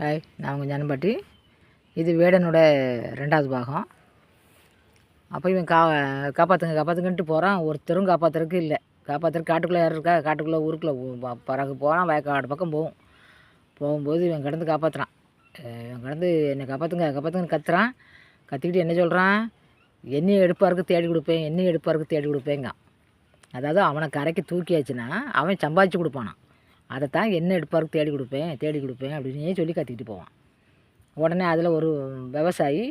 Hi நான் உங்கள் ஞானம்பாட்டி. இது வேடனோட ரெண்டாவது பாகம். அப்போ இவன் கா காப்பாற்றுங்க காப்பாற்றுங்கன்ட்டு போகிறான் ஒருத்தரும் காப்பாற்றுறதுக்கு இல்லை. காப்பாற்றுறதுக்கு காட்டுக்குள்ளே யார் இருக்கா? காட்டுக்குள்ளே ஊருக்குள்ளே பிறகு பறகு போகிறான் வயக்காடு பக்கம் போகும். போகும்போது இவன் கடந்து காப்பாற்றுறான் இவன் கடந்து என்னை காப்பாற்றுங்க காப்பாற்றுங்கன்னு கத்துறான். கத்திக்கிட்டு என்ன சொல்கிறான் எண்ணெய் எடுப்பாருக்கு தேடி கொடுப்பேன் எண்ணெய் எடுப்பாருக்கு தேடி கொடுப்பேங்க அதாவது அவனை கரைக்கு தூக்கியாச்சுன்னா அவன் சம்பாதிச்சு கொடுப்பானான் அதைத்தான் என்ன எடுப்பாருக்கு தேடி கொடுப்பேன் தேடி கொடுப்பேன் அப்படின்னே சொல்லி கற்றுக்கிட்டு போவான். உடனே அதில் ஒரு விவசாயி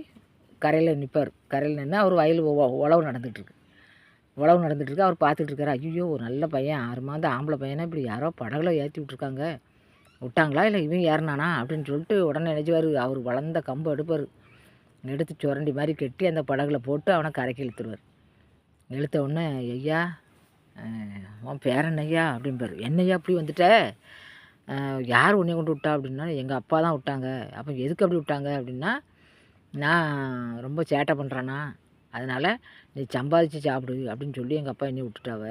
கரையில் நிற்பார் கரையில் நின்று அவர் வயல் உழவு நடந்துகிட்ருக்கு உழவு நடந்துகிட்ருக்கு அவர் பார்த்துட்ருக்காரு ஐயோ ஒரு நல்ல பையன் ஆறு மாதம் ஆம்பளை பையனை இப்படி யாரோ படகுல ஏற்றி விட்ருக்காங்க விட்டாங்களா இல்லை இவன் ஏறினானா அப்படின்னு சொல்லிட்டு உடனே நினைச்சுவார் அவர் வளர்ந்த கம்பு எடுப்பார். எடுத்து சுரண்டி மாதிரி கட்டி அந்த படகுல போட்டு அவனை கரைக்கு இழுத்துருவார். இழுத்த உடனே ஐயா உன் பேரன் ஐயா அப்படிம்பாரு. என்னய்யா அப்படி வந்துட்ட? யார் உன்னை கொண்டு விட்டா? அப்படின்னா எங்கள் அப்பா தான் விட்டாங்க. அப்போ எதுக்கு அப்படி விட்டாங்க? அப்படின்னா நான் ரொம்ப சேட்டை பண்ணுறேன்னா அதனால் நீ சம்பாதிச்சு சாப்பிடு அப்படின்னு சொல்லி எங்கள் அப்பா என்னை விட்டுட்டாவ.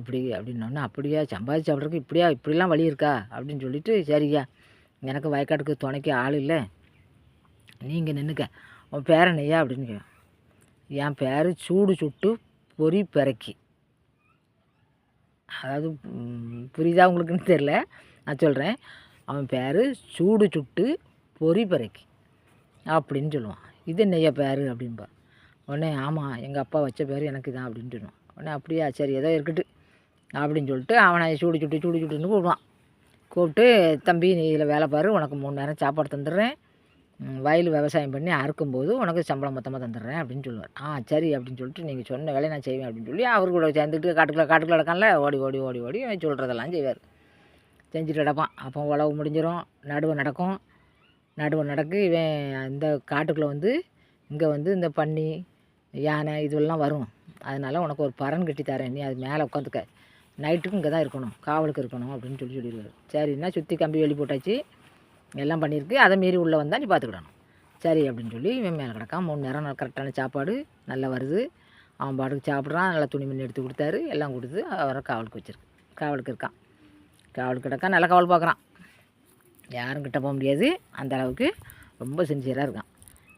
இப்படி அப்படின்னோடனே அப்படியா? சம்பாதிச்சு சாப்பிட்றதுக்கு இப்படியா? இப்படிலாம் வழி இருக்கா? அப்படின்னு சொல்லிட்டு சரியா எனக்கு வயக்காட்டுக்கு துணைக்கு ஆள் இல்லை. நீங்கள் நின்றுக்க உன் பேரனையா அப்படின்னு என் பேர் சூடு சுட்டு பொறி பிறக்கி. அதாவது புரியுதா உங்களுக்குன்னு தெரில நான் சொல்கிறேன் அவன் பேர் சூடு சுட்டு பொறி பறைக்கு அப்படின்னு சொல்லுவான். இது நெய்ய பேர் அப்படின்பா உடனே ஆமாம் எங்கள் அப்பா வச்ச பேர் எனக்கு தான் அப்படின்னு சொல்லுவான். உடனே அப்படியா சரி ஏதோ இருக்கட்டு அப்படின்னு சொல்லிட்டு அவனை சூடு சுட்டு சூடு சுட்டுன்னு கூப்பிடுவான். கூப்பிட்டு தம்பி நீ இதில் வேலை பாரு. உனக்கு மூணு நேரம் சாப்பாடு தந்துடுறேன். வயல் விவசாயம் பண்ணி அறுக்கும்போது உனக்கு சம்பளம் மொத்தமாக தந்துடுறேன் அப்படின்னு சொல்லுவார். ஆ சரி அப்படின்னு சொல்லிட்டு நீங்கள் சொன்ன வேலையை நான் செய்வேன் அப்படின்னு சொல்லி அவர் கூட சேர்ந்துட்டு காட்டுக்குள்ளே காட்டுக்குள்ள நடக்கான்ல ஓடி ஓடி ஓடி ஓடி அவன் சொல்கிறதெல்லாம் செய்வார். செஞ்சுட்டு கிடப்பான். அப்போ உழவு முடிஞ்சிடும் நடுவு நடக்கும். நடுவு நடக்கு இவன் அந்த காட்டுக்குள்ளே வந்து இங்கே வந்து இந்த பன்னி யானை இதுவெல்லாம் வரும். அதனால் உனக்கு ஒரு பறன் கட்டி தரேன் நீ அது மேலே உட்காந்துக்க நைட்டுக்கு இங்கே தான் இருக்கணும் காவலுக்கு இருக்கணும் அப்படின்னு சொல்லி சொல்லிடுவார். சரின்னா சுற்றி கம்பி வெளி போட்டாச்சு? எல்லாம் பண்ணியிருக்கு. அதை மீறி உள்ளே வந்தால் நீ பார்த்துக்கிடணும் சரி அப்படின்னு சொல்லி இவன் மேலே கிடக்கான். மூணு நேரம் நல்ல கரெக்டான சாப்பாடு நல்லா வருது. அவன் பாட்டுக்கு சாப்பிட்றான். நல்லா துணி துணிமணி எடுத்து கொடுத்தாரு. எல்லாம் கொடுத்து அவரை காவலுக்கு வச்சிருக்கு. காவலுக்கு இருக்கான். காவலுக்கு கிடக்கான். நல்லா காவல் பார்க்குறான் யாரும் கிட்ட போக முடியாது. அந்த அளவுக்கு ரொம்ப சின்சியராக இருக்கான்.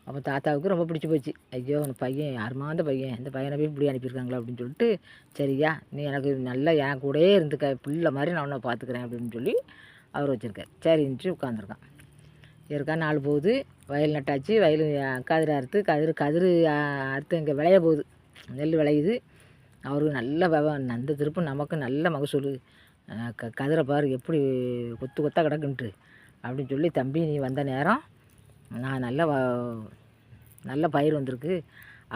அப்போ தாத்தாவுக்கு ரொம்ப பிடிச்சி போச்சு. ஐயோ உன் பையன் யாருமா அந்த பையன்? இந்த பையனை போய் இப்படி அனுப்பியிருக்காங்களா அப்படின்னு சொல்லிட்டு சரியா நீ எனக்கு நல்லா என் கூடயே இருந்துக்க. பிள்ளை மாதிரி நான் உன்னை பார்த்துக்கிறேன் அப்படின்னு சொல்லி அவர் வச்சுருக்கார். சரின்ட்டு உட்காந்துருக்கான் இருக்கா நாலு போகுது. வயல் நட்டாச்சு. வயல் கதிர் அறுத்து கதிர் கதிர் அறுத்து இங்கே விளைய போகுது. நெல் விளையுது. அவருக்கு நல்ல அந்த திருப்பு நமக்கு நல்ல மகசூல். க கதிரை பாரு எப்படி கொத்து கொத்தாக கிடக்குன்ட்டு. அப்படின்னு சொல்லி தம்பி நீ வந்த நேரம் நான் நல்ல வ நல்ல பயிர் வந்திருக்கு.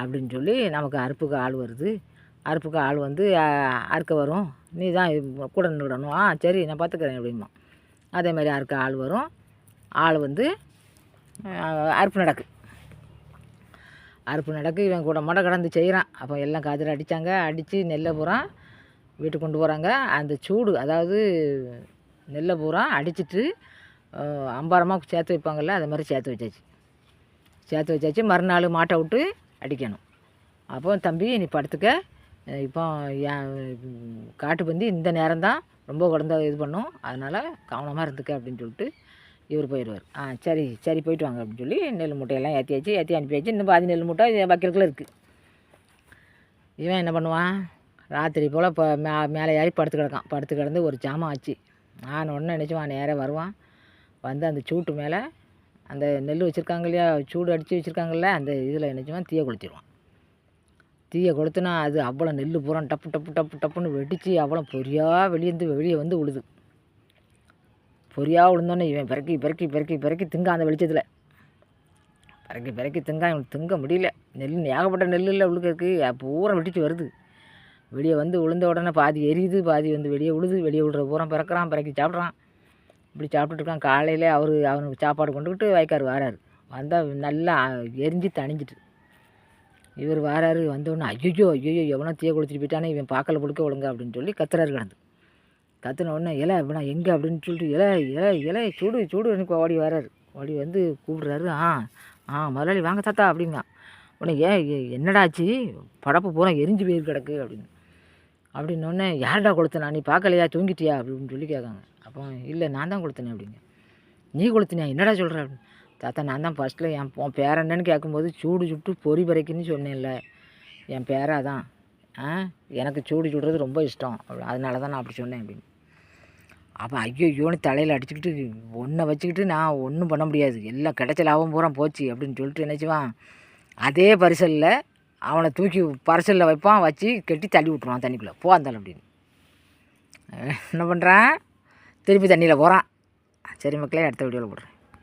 அப்படின்னு சொல்லி நமக்கு அறுப்புக்கு ஆள் வருது. அறுப்புக்கு ஆள் வந்து அறுக்க வரும். நீ தான் கூட நின்றுடணும் ஆ சரி நான் பார்த்துக்கிறேன் அப்படிமா அதே மாதிரி அறுக்க ஆள் வரும்? ஆள் வந்து அறுப்பு நடக்கு. அறுப்பு நடக்கு இவன் கூட மொட கடந்து செய்கிறான் அப்போ எல்லாம் காதில் அடித்தாங்க அடித்து நெல்லை பூரா வீட்டுக்கு கொண்டு போகிறாங்க அந்த சூடு அதாவது நெல்லை பூரா அடிச்சிட்டு அம்பாரமாக சேர்த்து வைப்பாங்கள்ல அது மாதிரி சேர்த்து வச்சாச்சு. சேர்த்து வச்சாச்சு. மறுநாள் மாட்டை விட்டு அடிக்கணும். அப்போ தம்பி நீ படுத்துக்க. இப்போ என் காட்டு பந்தி இந்த நேரம்தான் ரொம்ப கடந்த இது பண்ணும். அதனால் கவனமாக இருந்துக்க அப்படின்னு சொல்லிட்டு இவர் போயிடுவார் ஆ சரி சரி போயிட்டு வாங்க அப்படின்னு சொல்லி நெல் மூட்டையெல்லாம் ஏற்றியாச்சு ஏற்றி அனுப்பியாச்சு. இன்னும் பாதி நெல் மூட்டை வக்கலுக்குள்ள இருக்குது இவன் என்ன பண்ணுவான்? ராத்திரி போல் இப்போ மே மேலே ஏறி படுத்து கிடக்கான். படுத்து கிடந்து ஒரு ஜாமான் ஆச்சு. நான் ஒன்று நினச்சிவான் நேராக வருவான். வந்து அந்த சூட்டு மேலே அந்த நெல் வச்சுருக்காங்க இல்லையா? சூடு அடித்து வச்சுருக்காங்கல்ல அந்த இதில் நினச்சிவான் தீயை குளிச்சிடுவான் தீயை கொளுத்துனா அது அவ்வளோ நெல் பூரா டப்பு டப்பு டப்பு டப்புன்னு வெடித்து அவ்வளோ பொரியாக வெளியேந்து வெளியே வந்து விழுது பொரியாக விழுந்தோன்னே இவன் பிறக்கி பிறக்கி பிறக்கி பிறக்கி திங்க அந்த வெளிச்சத்தில். பிறக்கி பிறக்கி திங்க இவனுக்கு திங்க முடியல. நெல் ஏகப்பட்ட நெல் இல்லை உள்ளுக்கு பூரா வெடிச்சு வருது. வெளியே வந்து விழுந்த உடனே பாதி எரியுது பாதி வந்து வெளியே விழுது வெளியே விழுற பூரா பிறக்கிறான் பிறக்கி சாப்பிட்றான். இப்படி சாப்பிட்டுட்டு இருக்கான். காலையில் அவர் அவனுக்கு சாப்பாடு கொண்டுக்கிட்டு வாய்க்கார் வராரு. வந்தால் நல்லா எரிஞ்சு தணிஞ்சிட்டு. இவர் வராரு வந்தோடனே ஐயோ ஐயோ எவனோ தீய கொடுத்துட்டு போயிட்டானே இவன் பார்க்கல கொடுக்க ஒழுங்க அப்படின்னு சொல்லி கத்துறாரு கிடந்து. கத்துன உடனே இலை இவனா எங்கே? அப்படின்னு சொல்லிட்டு இலை இலை இலை சூடு சூடு எனக்கு ஓடி வராரு. ஓடி வந்து கூப்பிடுறாரு ஆ ஆ முதலாளி வாங்க தாத்தா அப்படிங்க உடனே ஏன் ஏ- என்னடாச்சு படப்பு பூரா எரிஞ்சு போயிரு கிடக்கு அப்படின்னு. அப்படின்னோடனே யார்டா கொளுத்தனா? நீ பார்க்கலையா தூங்கிட்டியா? அப்படின்னு சொல்லி கேட்காங்க. அப்போ இல்லை நான் தான் கொளுத்தினேன் அப்படிங்க. நீ கொளுத்தினியா? என்னடா சொல்கிற அப்படின்னு. தாத்தா நான் தான் ஃபஸ்ட்டில் என் உன் பேர் என்னன்னு கேட்கும்போது சூடு சுட்டு பொறி பறைக்குன்னு சொன்னேன்ல. என் பேரா தான். ஆ? எனக்கு சூடு சுடுறது ரொம்ப இஷ்டம். அதனால தான் நான் அப்படி சொன்னேன் அப்படின்னு. அப்போ ஐயோ ஐயோனு தலையில் அடிச்சுக்கிட்டு ஒன்றை வச்சுக்கிட்டு நான் ஒன்றும் பண்ண முடியாது. எல்லாம் கிடைச்ச லாபம் பூரா போச்சு அப்படின்னு சொல்லிட்டு நினச்சிவான் அதே பரிசலில் அவனை தூக்கி பரிசலில் வைப்பான் வச்சு கட்டி தள்ளி விட்ருவான் தண்ணிக்குள்ளே. போ அந்தாலும் அப்படின்னு. என்ன பண்ணுறான் திருப்பி தண்ணியில் போகிறான் சரி மக்களே அடுத்த வீடியோவில் போடுறேன்.